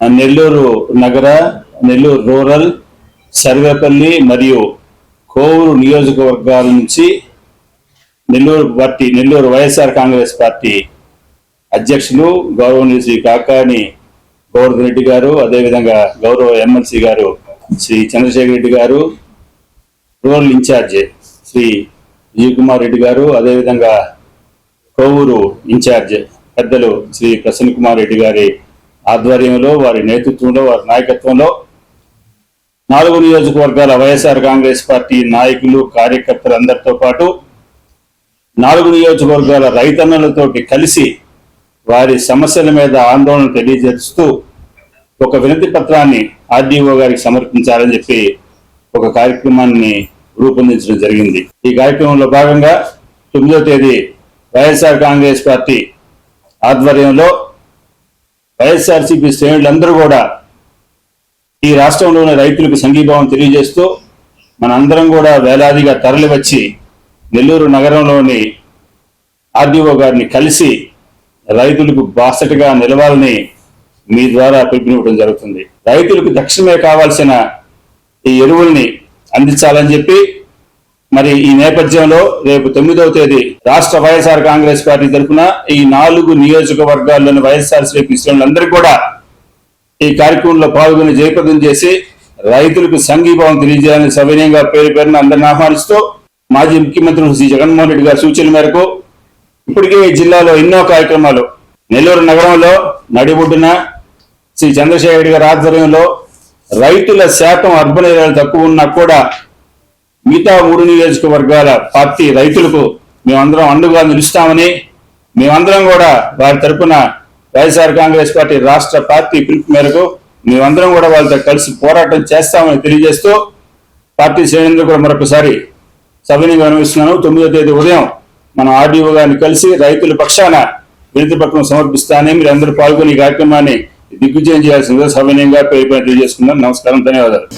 నెల్లూరు నగర నెల్లూరు రూరల్ సర్వేపల్లి మరియు కోవూరు నియోజకవర్గాల నుంచి Nellore party Nellore YSR congress party అధ్యక్షులు గౌరవనీయులు శ్రీ కాకాని గౌరవ రెడ్డి గారు అదేవిధంగా గౌరవ ఎమ్మెల్సీ గారు Shri Chandrasekhar Reddy garu rural in charge Shri Vijay Kumar Reddy garu అదేవిధంగా కోవూరు ఇన్ఛార్జ్ పెద్దలు శ్రీ ప్రసన్న కుమార్ రెడ్డి గారి ఆధ్వర్యంలో వారి నేతృత్వంలో వారి నాయకత్వంలో నాలుగు నియోజకవర్గాల వైఎస్ఆర్ కాంగ్రెస్ పార్టీ నాయకులు కార్యకర్తలందరితో పాటు నాలుగు నియోజకవర్గాల రైతన్నలతోటి కలిసి వారి సమస్యల మీద ఆందోళన తెలియజేస్తూ ఒక వినతి పత్రాన్ని ఆర్డీఓ గారికి సమర్పించాలని చెప్పి ఒక కార్యక్రమాన్ని రూపొందించడం జరిగింది. ఈ కార్యక్రమంలో భాగంగా తొమ్మిదో తేదీ వైఎస్ఆర్ కాంగ్రెస్ పార్టీ ఆధ్వర్యంలో వైఎస్ఆర్సీపీ శ్రేణులందరూ కూడా ఈ రాష్ట్రంలోని రైతులకు సంఘీభావం తెలియజేస్తూ మనందరం కూడా వేలాదిగా తరలి వచ్చి నెల్లూరు నగరంలోని ఆర్డీఓ గారిని కలిసి రైతులకు బాసటగా నిలవాలని మీ ద్వారా పిలుపునివ్వడం జరుగుతుంది. రైతులకు తక్షణమే కావాల్సిన ఈ ఎరువుల్ని అందించాలని చెప్పి మరి ఈ నేపథ్యంలో రేపు తొమ్మిదవ తేదీ రాష్ట్ర వైఎస్ఆర్ కాంగ్రెస్ పార్టీ తరఫున ఈ నాలుగు నియోజకవర్గాల్లోని వైఎస్ఆర్ శ్రేణి శ్రేణులందరికీ కూడా ఈ కార్యక్రమంలో పాల్గొని జయప్రదం చేసి రైతులకు సంఘీభావం తెలియజేయాలని సవినయంగా పేరు పేరున అందరిని ఆహ్వానిస్తూ మాజీ ముఖ్యమంత్రి శ్రీ జగన్మోహన్ రెడ్డి గారి సూచన మేరకు ఇప్పటికే ఈ జిల్లాలో ఎన్నో కార్యక్రమాలు. నెల్లూరు నగరంలో నడిబొడ్డున శ్రీ చంద్రశేఖర్ రెడ్డి గారి ఆధ్వర్యంలో రైతుల శాతం అర్బన్ ఏరియాలు తక్కువ ఉన్నా కూడా మిగతా మూడు నియోజకవర్గాల పార్టీ రైతులకు మేమందరం అండుగా నిలుస్తామని మేమందరం కూడా వారి తరపున వైఎస్ఆర్ కాంగ్రెస్ పార్టీ రాష్ట్ర పార్టీ పిలుపు మేరకు మేమందరం కూడా వాళ్ళతో కలిసి పోరాటం చేస్తామని తెలియజేస్తూ పార్టీ శ్రేణులు కూడా మరొకసారి సభని గమనిస్తున్నాను తొమ్మిదో తేదీ ఉదయం మన ఆర్డీఓ గారిని కలిసి రైతుల పక్షాన వినతి పత్రం సమర్పిస్తానని మీరు అందరూ పాల్గొని ఈ కార్యక్రమాన్ని దిగ్విజయం చేయాల్సిందిగా సవినయంగా పేరు పేరు నమస్కారం ధన్యవాదాలు.